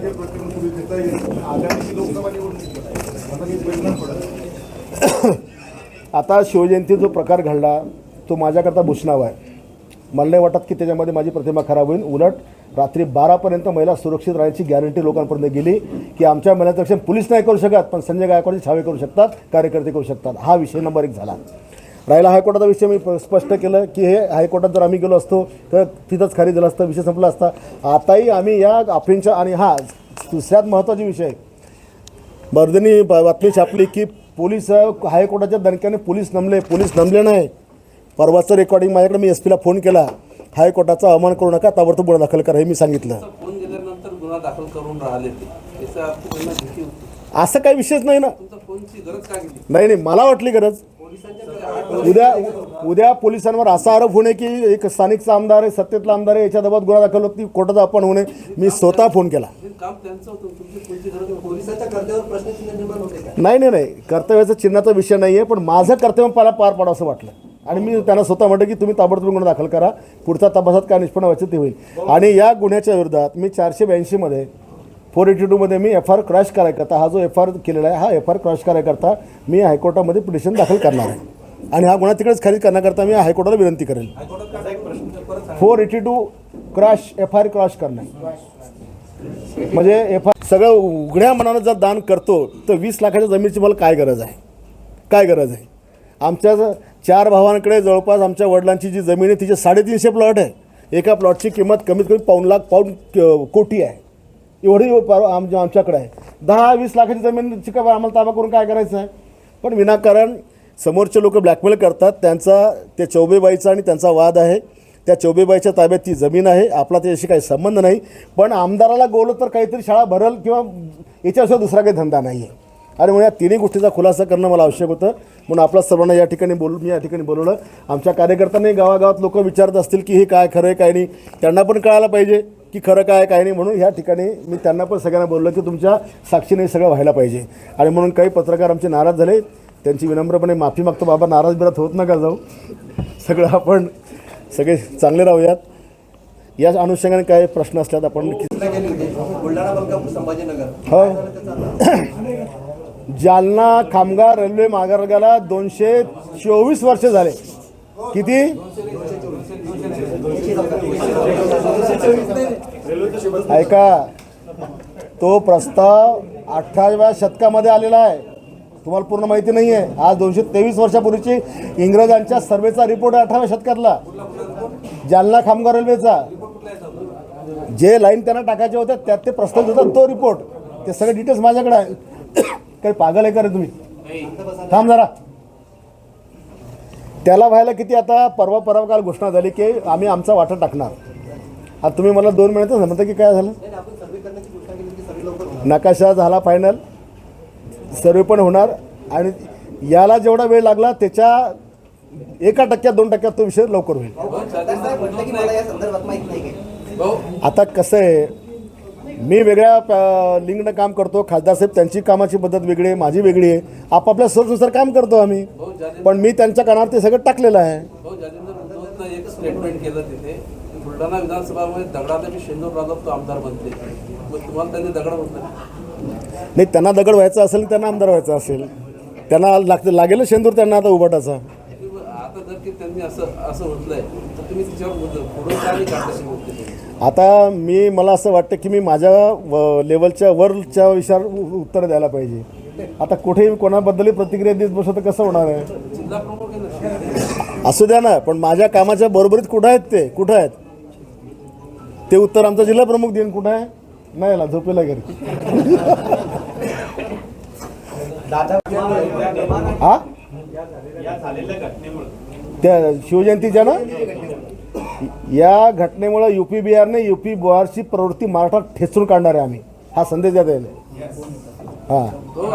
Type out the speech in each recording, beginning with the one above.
देता येईल आगामी लोकसभा निवडणूक आता काही परिणाम पडत आता शिवजयंती जो प्रकार घडला तो माझ्याकरता भूषणाव आहे. मला नाही वाटत की त्याच्यामध्ये माझी प्रतिमा खराब होईल. उलट रात्री बारापर्यंत महिला सुरक्षित राहण्याची गॅरंटी लोकांपर्यंत गेली की आमच्या महिलांचं रक्षण पोलीस नाही करू शकत पण संजय गायकवाडचे छावे करू शकतात कार्यकर्ते करू शकतात. हा विषय नंबर एक झाला. राहिला हायकोर्टाचा विषय मी स्पष्ट केलं की हे हायकोर्टात जर आम्ही गेलो असतो तर तिथंच खाली झालं असतं विषय संपला असता. आताही आम्ही या अफींच्या आणि हा दुसऱ्यात महत्त्वाचा विषय. बर्दनी बातमी छापली की पोलीस हायकोर्टाच्या दणक्याने पोलीस नमले पोलीस नमले नाही. परवाचं रेकॉर्डिंग माझ्याकडे मी एस पीला फोन केला. हायकोर्टाचा अवमान करू नका ताबडतोब गुन्हा दाखल करा हे मी सांगितलं. असं काही विषयच नाही ना. नाही नाही मला वाटली गरज. उद्या उद्या पोलिसांवर असा आरोप होणे की एक स्थानिकचा आमदार आहे सत्तेतला आमदार आहे याच्या दबात गुन्हा दाखल होत की कोर्टाचा अपमान होणे मी स्वतः फोन केला. नाही नाही नाही. कर्तव्याचा चिन्हाचा विषय नाही आहे पण माझं कर्तव्य मला पार पाडावं असं वाटलं. आणि मी त्यांना स्वतः म्हटलं की तुम्ही ताबडतोब गुन्हा दाखल करा. पुढचा तपासात काय निष्पन्न व्हायचं ते होईल. आणि या गुन्ह्याच्या विरोधात मी चारशे ब्याऐंशीमध्ये फोर एटी टूमध्ये मी एफ आर क्रॅश करायकरता हा जो एफ आर केलेला आहे हा एफ आर क्रॅश करायकरता मी हायकोर्टामध्ये पिटिशन दाखल करणार आहे. आणि हा गुन्हा तिकडेच खरेदी करण्याकरता मी हायकोर्टाला विनंती करेन four eighty two crash F R crash करणे. म्हणजे एफ आर सगळं उघड्या मनानं जर दान करतो तर वीस लाखाच्या जमिनीची मला काय गरज आहे? काय गरज आहे? आमच्या चार भावांकडे जवळपास आमच्या वडिलांची जी जमीन आहे तिचे साडेतीनशे प्लॉट आहे. एका प्लॉटची किंमत कमीत कमी पाऊन लाख पाऊन क- कोटी आहे. एवढी पर- आमच्या आमच्याकडे आहे. दहा वीस लाखाची जमीन का आम्हाला ताबा करून काय करायचं आहे पण विनाकारण समोरचे लोक ब्लॅकमेल करतात. त्यांचा ते चौबेबाईचा आणि त्यांचा वाद आहे. त्या चौबेबाईच्या ताब्यात ती जमीन आहे. आपला त्याच्याशी काही संबंध नाही. पण आमदाराला गोवलं तर काहीतरी शाळा भरल किंवा याच्याशिवाय दुसरा काही धंदा नाही आहे आणि म्हणून या तिन्ही गोष्टीचा खुलासा करणं मला आवश्यक होतं. म्हणून आपल्या सर्वांना या ठिकाणी बोल मी या ठिकाणी बोलवलं. आमच्या कार्यकर्त्यांनी गावागावात लोक विचारत असतील की हे काय खरं आहे काय नाही. त्यांना पण कळायला पाहिजे. की खरं काय काय नाही म्हणून ह्या ठिकाणी मी त्यांना पण सगळ्यांना बोललो की तुमच्या साक्षीने सगळं व्हायला पाहिजे. आणि म्हणून काही पत्रकार आमचे नाराज झाले. त्यांची विनम्रपणे माफी मागतो बाबा नाराज बिरात होत नका जाऊ. सगळं आपण सगळे चांगले राहूयात. याच अनुषंगाने काय प्रश्न असल्यात आपण हो. जालना खामगार रेल्वे मार्गाला दोनशे चोवीस वर्ष झाले. किती? ऐका तो प्रस्ताव अठराव्या शतकामध्ये आलेला आहे. तुम्हाला पूर्ण माहिती नाही आहे आज दोनशे तेवीस वर्षापूर्वीची इंग्रजांच्या सर्वेचा रिपोर्ट आहे अठराव्या शतकातला. जालना खामगाव रेल्वेचा जे लाईन त्यांना टाकायचे होते त्यात ते प्रस्ताव देतात तो रिपोर्ट ते सगळे डिटेल्स माझ्याकडे आहे. काही पागल आहे का रे तुम्ही? थांब जरा. त्याला व्हायला किती आता परवा परवा काल घोषणा झाली की आम्ही आमचा वाटा टाकणार. आता तुम्ही मला दोन मिनिटं म्हणता की काय झालं? नाही, आपण सर्वे करण्याची घोषणा केली होती सर्वे लवकर होणार. नकाशा झाला फायनल सर्वे पण होणार. आणि याला जेवढा वेळ लागला त्याच्या एका टक्क्यात दोन टक्क्यात तो विषय लवकर होईल. आता कसं आहे मी वेगळ्या अ, लिंगनं काम करतो. खासदार साहेब त्यांची कामाची पद्धत वेगळी आहे माझी वेगळी आहे. आपापल्या सोर्सनुसार काम करतो आम्ही. पण मी त्यांच्या कानावर ते सगळं टाकलेलं आहे. भाऊ जालिंदर उद्धवनं एक स्टेटमेंट केलं तिथे. बुलढाणा विधानसभामध्ये दगडाला मी शेंदूर तो आमदार बनते मग तुम्हाला त्यांनी दगड नाही त्यांना दगड व्हायचा असेल त्यांना आमदार व्हायचं असेल. त्यांना लागते लागेल शेंदूर त्यांना आता उभाटाचा आता जर की त्यांनी असं असं म्हटलंय तर तुम्ही तिच्यावर पुढे काय आता मी मला असं वाटतं की मी माझ्या व- लेवलच्या वरच्या विषयावर उ- उत्तर द्यायला पाहिजे. आता कुठेही कोणाबद्दलही प्रतिक्रिया देत बसलं तर कसं होणार आहे? असू द्या ना पण माझ्या कामाच्या बरोबरीत कुठं आहेत ते? कुठं आहेत? ते उत्तर आमचा जिल्हा प्रमुख देईन. कुठं आहे? नाही ना झोपेला घरी. हा त्या शिवजयंतीच्या ना? या घटनेमुळे युपी बिहारने युपी बिहारची प्रवृत्ती महाराष्ट्रात ठेचून काढणार आहे आम्ही. हा संदेश द्या हां.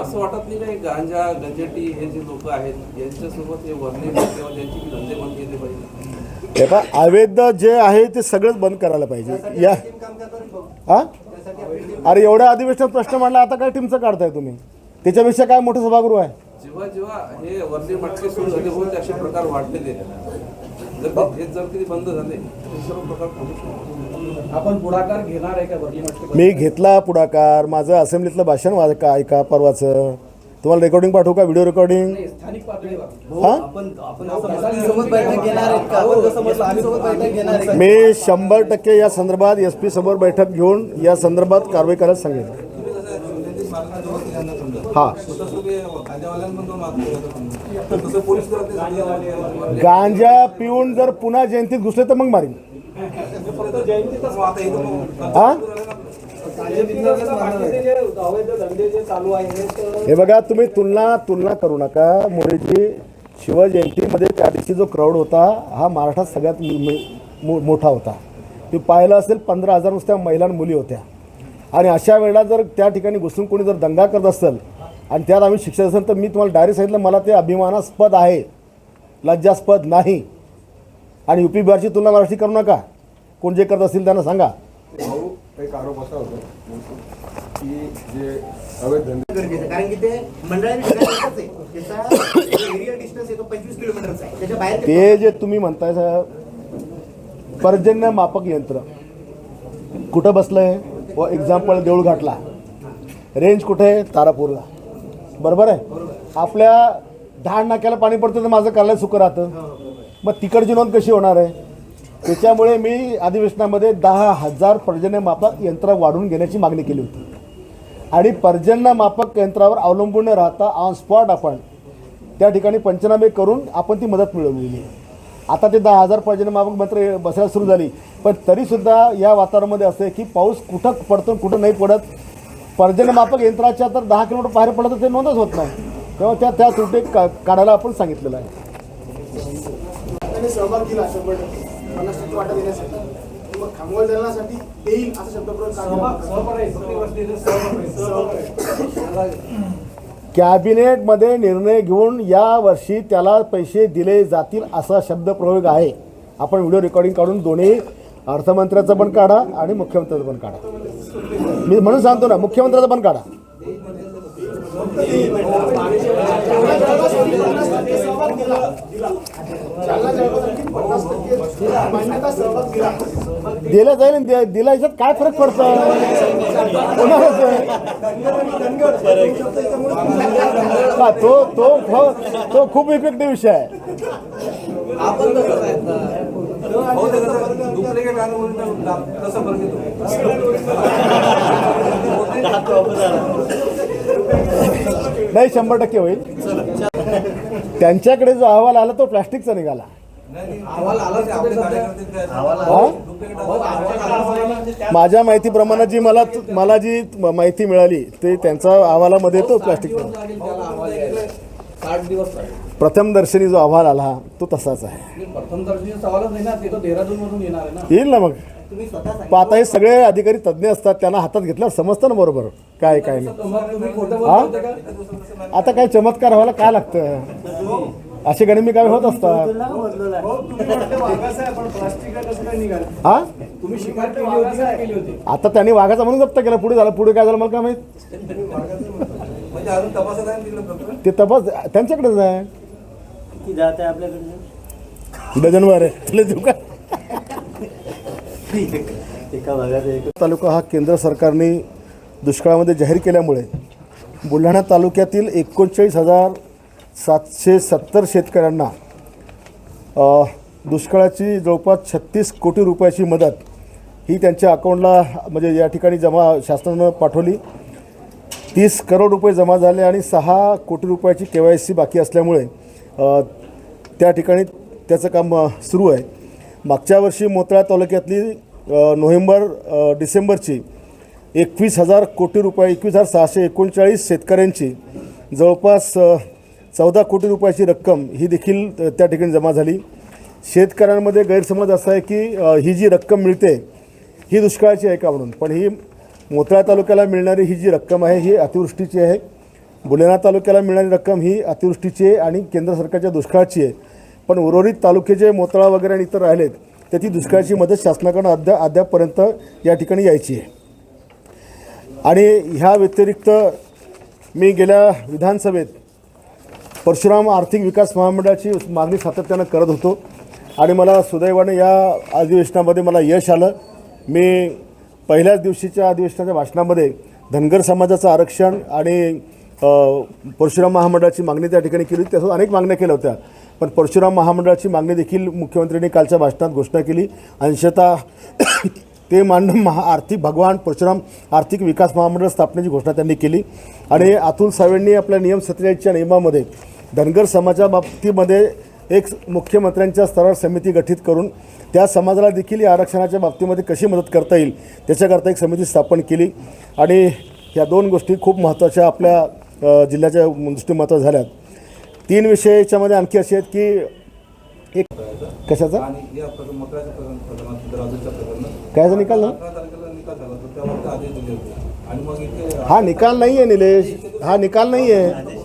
असं वाटत नाही काय गांजा गंजेटी जे लोक आहेत यांच्यासोबत हे वरणे किंवा त्यांची की धंदे बंद केले पाहिजे हे पहा, अवैध जे आहे ते सगळंच बंद करायला पाहिजे. या टीम काम करणार आहे भाऊ. हा? अरे एवढ्या अधिवेशनात प्रश्न मांडला आता काय टीमचं काढताय तुम्ही? त्याच्यापेक्षा काय मोठं सभागृह आहे? जेव्हा जेव्हा हे वर्णी मटके सुरू झाले होते असे प्रकार वाढलेले जर हे जर कधी बंद झाले तर हे सर्व प्रकार थांबू शकतो आपण पुढाकार घेणार आहे का मटकी मी घेतला पुढाकार. माझं असेंब्लीतलं भाषण वाज का ऐका परवाचं. तुम्हाला रेकॉर्डिंग पाठवू का? व्हिडिओ रेकॉर्डिंग नाही, स्थानिक पातळीवर. हां? आपण आपण आम्ही सोबत बैठक घेणार आहेत का? आपण जसं म्हटलं आम्ही सोबत बैठक घेणार आहे का? मी शंभर टक्के या संदर्भात एस पी समोर बैठक घेऊन या संदर्भात कारवाई करायला सांगितलं समजा. गांजा पिऊन जर पुन्हा जयंतीत घुसले तर मग मारीन. हां? हे बघा तुम्ही तुलना तुलना करू नका मोरेची शिवजयंतीमध्ये त्या दिवशी जो क्राऊड होता हा महाराष्ट्रात सगळ्यात मो- मो- मोठा होता. तू पाहिलं असेल पंधरा हजार नुसत्या महिला आणि मुली होत्या. आणि अशा वेळेला जर त्या ठिकाणी घुसून कोणी जर दंगा करत असेल आणि त्यात आम्ही शिक्षक असेल तर मी तुम्हाला डायरेक्ट सांगितलं मला ते अभिमानास्पद आहे. लज्जास्पद नाही. आणि युपी बिहारची तुलना महाराष्ट्री करू नका. कोण जे करत असतील त्यांना सांगा. एक आरोप असा होता की जे अवैध धंदे गरजेचं. कारण की ते मंडळाने ठिकाण एकच आहे. त्याचा एरिया डिस्टन्स येतो पंचवीस किलोमीटरचा आहे. त्याच्या बाहेर ते जे तुम्ही म्हणताय स- पर्जन्य मापक यंत्र. कुठं बसलंय? व एक्झाम्पल देऊळ घाटला. रेंज कुठे? आहे तारापूरला. बरोबर आहे? आपल्या धाड नाक्याला पाणी पडतं तर माझं कार्यालय सुकं राहतं. मग तिकडची नोंद कशी होणार आहे? त्याच्यामुळे मी अधिवेशनामध्ये दहा हजार पर्जन्य मापक यंत्र वाढवून घेण्याची मागणी केली होती. आणि पर्जन्य मापक यंत्रावर अवलंबून न राहता ऑन स्पॉट आपण त्या ठिकाणी पंचनामे करून आपण ती मदत मिळवलेली आता ते दहा हजार पर्जन्य मापक मात्र बसायला सुरू झाली. पण तरीसुद्धा या वातावरणामध्ये असं आहे की पाऊस कुठं पडतो कुठं नाही पडत पर्जन्य मापक यंत्राच्या तर दहा किलोमीटर बाहेर पडत तर ते नोंदच होत नाही. तेव्हा त्या त्या त्रुटी का काढायला आपण सांगितलेलं आहे. त्यांनी सहभाग दिला शंभर टक्के. पन्नास टक्के वाटा देण्यासाठी. मग खामगाव धरणासाठी देईल असं शब्दप्रयोग सहभाग सहभाग आहे. प्रत्येक गोष्टीचे सहभाग आहे. सहभाग आहे. कॅबिनेटमध्ये निर्णय घेऊन या वर्षी त्याला पैसे दिले जातील असा शब्दप्रयोग आहे. आपण व्हिडिओ रेकॉर्डिंग काढून दोन्ही अर्थमंत्र्याचं पण काढा आणि मुख्यमंत्र्याचं पण काढा. मी म्हणून सांगतो ना मुख्यमंत्र्याचा पण काढा. दिला दिलं जाईल दिला याच्यात काय फरक पडतो? हा, तो तो तो- तो खूप इफेक्टिव्ह विषय आहे. डुप्लिकेट कसं नाही शंभर टक्के होईल. त्यांच्याकडे जो अहवाल आला तो प्लास्टिकचा निघाला. माझ्या माहितीप्रमाणे जी मला मला जी माहिती मिळाली ते त्यांचा अहवालामध्ये तो प्लास्टिक साठ दिवस लागेल प्रथम दर्शनी जो अहवाल आला तो तसाच आहे. येईल ना मग. पण आता हे सगळे अधिकारी तज्ज्ञ असतात त्यांना हातात घेतल्यावर समजतं ना बरोबर काय काय नाही. हा? आता काय चमत्कार व्हायला काय लागतं? असे गणिमी काय होत असतात? हा होती आता त्यांनी वाघाचा म्हणून जप्त केला पुढे झालं पुढे काय झालं मला काय माहीत? म्हणजे? ते तपास त्यांच्याकडेच आहे. किती जात आहे आपल्याकडनं? डझनवर आहे तुला देऊ का? एका भागात एक. तालुका हा केंद्र सरकारने दुष्काळामध्ये जाहीर केल्यामुळे बुलढाणा तालुक्यातील एकोणचाळीस हजार सातशे सत्तर शेतकऱ्यांना अ, दुष्काळाची जवळपास छत्तीस कोटी रुपयाची मदत ही त्यांच्या अकाउंटला म्हणजे या ठिकाणी जमा शासनानं पाठवली. तीस करोड रुपये जमा झाले आणि सहा कोटी रुपयाची के वाय सी बाकी असल्यामुळे अ, त्या ठिकाणी त्याचं काम सुरू आहे. मागच्या वर्षी मोतळा तालुक्यातली नोव्हेंबर डिसेंबरची एकवीस हजार कोटी रुपये एकवीस हजार सहाशे एकोणचाळीस शेतकऱ्यांची जवळपास चौदा कोटी रुपयाची रक्कम ही देखील त्या ठिकाणी जमा झाली. शेतकऱ्यांमध्ये गैरसमज असा आहे की ही जी रक्कम मिळते ही दुष्काळाची आहे का म्हणून? पण ही मोतळा तालुक्याला मिळणारी ही जी रक्कम आहे ही अतिवृष्टीची आहे. बुलढाणा तालुक्याला मिळणारी रक्कम ही अतिवृष्टीची आहे आणि केंद्र सरकारच्या दुष्काळाची आहे. पण उर्वरित तालुके जे मोतळा वगैरे आणि इतर राहिलेत त्याची ती दुष्काळाची मदत शासनाकडून अद्या अद्यापपर्यंत या ठिकाणी यायची आहे. आणि ह्या व्यतिरिक्त मी गेल्या विधानसभेत परशुराम आर्थिक विकास महामंडळाची मागणी सातत्यानं करत होतो आणि मला सुदैवाने या अधिवेशनामध्ये मला यश आलं. मी पहिल्याच दिवशीच्या अधिवेशनाच्या भाषणामध्ये धनगर समाजाचं आरक्षण आणि परशुराम महामंडळाची मागणी त्या ठिकाणी केली. त्यासोबत अनेक मागण्या केल्या होत्या. पण परशुराम महामंडळाची मागणी देखील मुख्यमंत्र्यांनी कालच्या भाषणात घोषणा केली. अंशतः ते मांड महा आर्थिक भगवान परशुराम आर्थिक विकास महामंडळ स्थापनेची घोषणा त्यांनी केली. आणि अतुल सावेंनी आपल्या नियम सत्तेचाळीसच्या नियमामध्ये धनगर समाजा बाबतीमध्ये एक मुख्यमंत्र्यांच्या स्तरावर समिती गठीत करून त्या समाजाला देखील या आरक्षणाच्या बाबतीमध्ये कशी मदत करता येईल त्याच्याकरता एक समिती स्थापन केली. आणि या दोन गोष्टी खूप महत्त्वाच्या आपल्या जिल्ह्याच्या दृष्टी महत्त्वाच्या झाल्यात. तीन विषय याच्यामध्ये आणखी असे आहेत की एक कशाचा? कायचा निकाल ना हा निकाल नाही आहे निलेश हा निकाल नाही आहे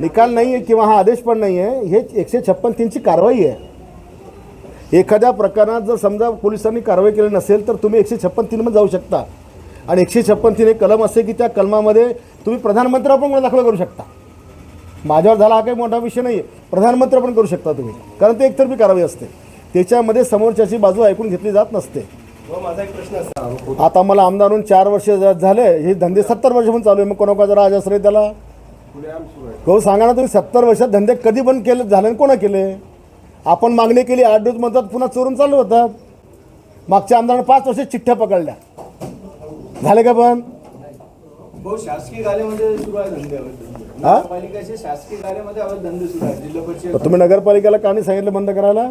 निकाल नाही आहे किंवा हा आदेश पण नाही आहे हे एकशे छप्पन तीनची कारवाई आहे. एखाद्या प्रकरणात जर समजा पोलिसांनी कारवाई केली नसेल तर तुम्ही एकशे छप्पन तीनमध्ये जाऊ शकता. आणि एकशे छप्पन तीन एक कलम असे की त्या कलमामध्ये तुम्ही प्रधानमंत्र्यावर पण गुन्हा दाखल करू शकता. माझ्यावर झाला हा काही मोठा विषय नाही आहे प्रधानमंत्री पण करू शकता तुम्ही. कारण ते एकतर्फी कारवाई असते. त्याच्यामध्ये समोरच्याची बाजू ऐकून घेतली जात नसते. माझा एक प्रश्न असा आता मला आमदार होऊन चार वर्ष झाले हे धंदे सत्तर वर्षापासून चालू आहे. मग कोणाकोणाचा राज आश्रय त्याला? हो सांगा ना तुम्ही सत्तर वर्षात धंदे कधी बंद केले झाले आणि कोणा केले? आपण मागणी केली आठ दिवस म्हणतात पुन्हा चोरून चालू होतात. मागच्या आमदारानं पाच वर्ष चिठ्ठ्या पकडल्या. झाले का पण? भाऊ शासकीय कार्यामध्ये सुरू आहे धंदे हा? नगरपालिकेचे शासकीय कार्यामध्ये अवैध धंदे सुरू आहे जिल्हा परिषद तर तुम्ही नगरपालिकेला का नाही सांगितलं बंद करायला?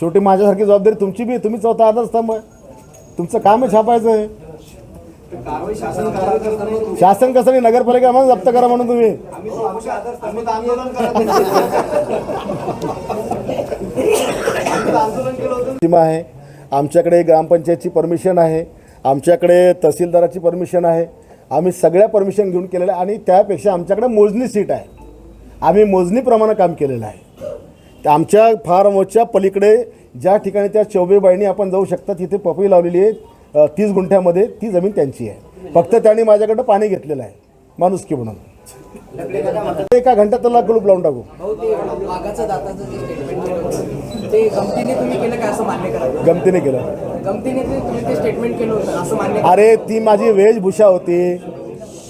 शेवटी माझ्यासारखी जबाबदारी तुमची बी आहे. तुम्ही चौथा आधारस्तंभ आहे तुमचं काम आहे छापायचं आहे. कारवाई शासन कारवाई कसं नाही नगरपालिका म्हणून जप्त करा म्हणून तुम्ही. आम्ही तो आमच्या आधार आम्ही तर आंदोलन करत आम्ही तर आंदोलन केलं होतं. सीमा आहे. आमच्याकडे ग्रामपंचायतची परमिशन आहे. आमच्याकडे तहसीलदाराची परमिशन आहे. आम्ही सगळ्या परमिशन घेऊन केलेल्या आहे आणि त्यापेक्षा आमच्याकडे मोजणी सीट आहे. आम्ही मोजणीप्रमाणे काम केलेलं आहे. तर आमच्या फार्मच्या पलीकडे ज्या ठिकाणी त्या चौबेबाईंनी आपण जाऊ शकता तिथे पपई लावलेली आहे. तीस गुंठ्यामध्ये ती जमीन त्यांची आहे. फक्त त्यांनी माझ्याकडं पाणी घेतलेलं आहे. माणुसकी म्हणून. एका घंट्यात त्याला कुलूप लावून टाकू. गमतीने केलं. अरे ती माझी वेशभूषा होती.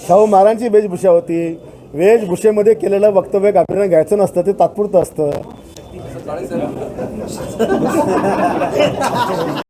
शाहू महाराजांची वेशभूषा होती. वेशभूषेमध्ये केलेलं वक्तव्य गांभीर्यानं घ्यायचं नसतं ते तात्पुरतं असतं.